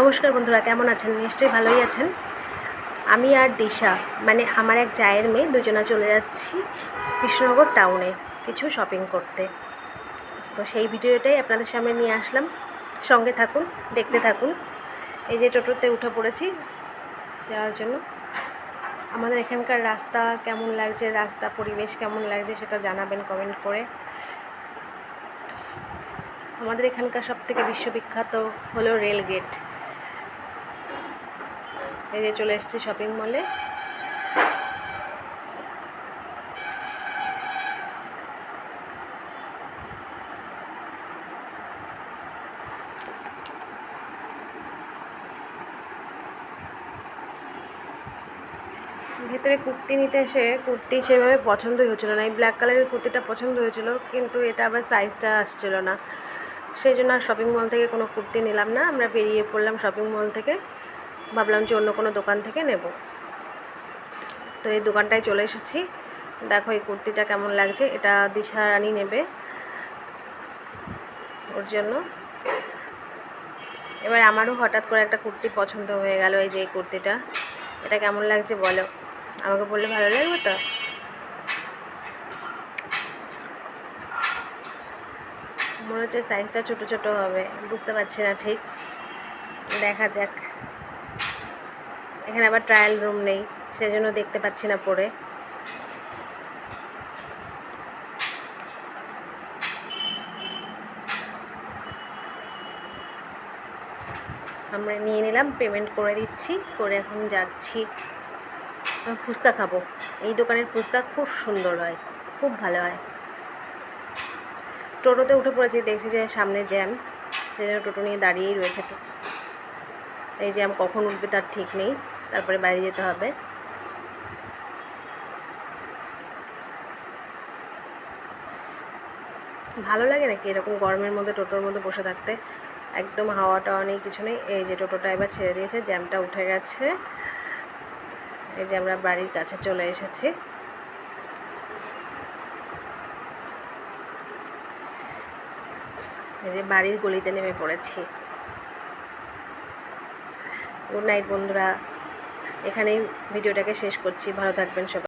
নমস্কার বন্ধুরা, কেমন আছেন? নিশ্চয়ই ভালোই আছেন। আমি আর দিশা মানে আমার এক জায়ের মেয়ে, দুজনা চলে যাচ্ছি কৃষ্ণনগর টাউনে কিছু শপিং করতে। তো সেই ভিডিওটাই আপনাদের সামনে নিয়ে আসলাম। সঙ্গে থাকুন, দেখতে থাকুন। এই যে টোটোতে উঠে পড়েছি যাওয়ার জন্য। আমাদের এখানকার রাস্তা কেমন লাগছে, রাস্তা, পরিবেশ কেমন লাগছে সেটা জানাবেন কমেন্ট করে। আমাদের এখানকার সব থেকে বিশ্ববিখ্যাত হলো রেল গেট এই যে চলে এসেছি শপিং মলে ভেতরে কুর্তি নিতে এসে কুর্তি সেভাবে পছন্দই হচ্ছিল না। এই ব্ল্যাক কালারের কুর্তিটা পছন্দ হয়েছিল, কিন্তু এটা আবার সাইজটা আসছিল না। সেই জন্য আর শপিং মল থেকে কোনো কুর্তি নিলাম না। আমরা বেরিয়ে পড়লাম শপিং মল থেকে। ভাবলাম যে অন্য কোনো দোকান থেকে নেব। তো এই দোকানটায় চলে এসেছি। দেখো এই কুর্তিটা কেমন লাগছে, এটা দিশা রানী নেবে ওর জন্য। এবার আমারও হঠাৎ করে একটা কুর্তি পছন্দ হয়ে গেল এই যে এই কুর্তিটা। এটা কেমন লাগছে বলো? আমাকে বললে ভালো লাগবে তো? মনে হচ্ছে সাইজটা ছোটো ছোটো হবে, বুঝতে পারছি না ঠিক। দেখা যাক। এখানে আবার ট্রায়াল রুম নেই, সেজন্য দেখতে পাচ্ছি না পরে। আমরা নিয়ে নিলাম পেমেন্ট করে দিচ্ছি, করে এখন যাচ্ছি। পুস্তা খাব। এই দোকানের পুস্তা খুব সুন্দর হয়, খুব ভালো হয়। টোটোতে উঠে পড়েছি, দেখছি যে সামনে জ্যাম, সেই জন্য টোটো নিয়ে দাঁড়িয়েই রয়েছে। এই জ্যাম কখন উঠবে তার ঠিক নেই, তারপরে বাইরে যেতে হবে। ভালো লাগে নাকি এরকম গরমের মধ্যে টোটোর মধ্যে বসে থাকতে? একদম হাওয়া টাওয়া নেই, কিছু নেই। এই যে টোটোটা এবার ছেড়ে দিয়েছে, জ্যামটা উঠে গেছে। এই যে আমরা বাড়ির কাছে চলে এসেছি। এই যে বাড়ির গলিতে নেমে পড়েছি। গুড নাইট বন্ধুরা। এখানেই ভিডিওটাকে শেষ করছি। ভালো থাকবেন সবাই।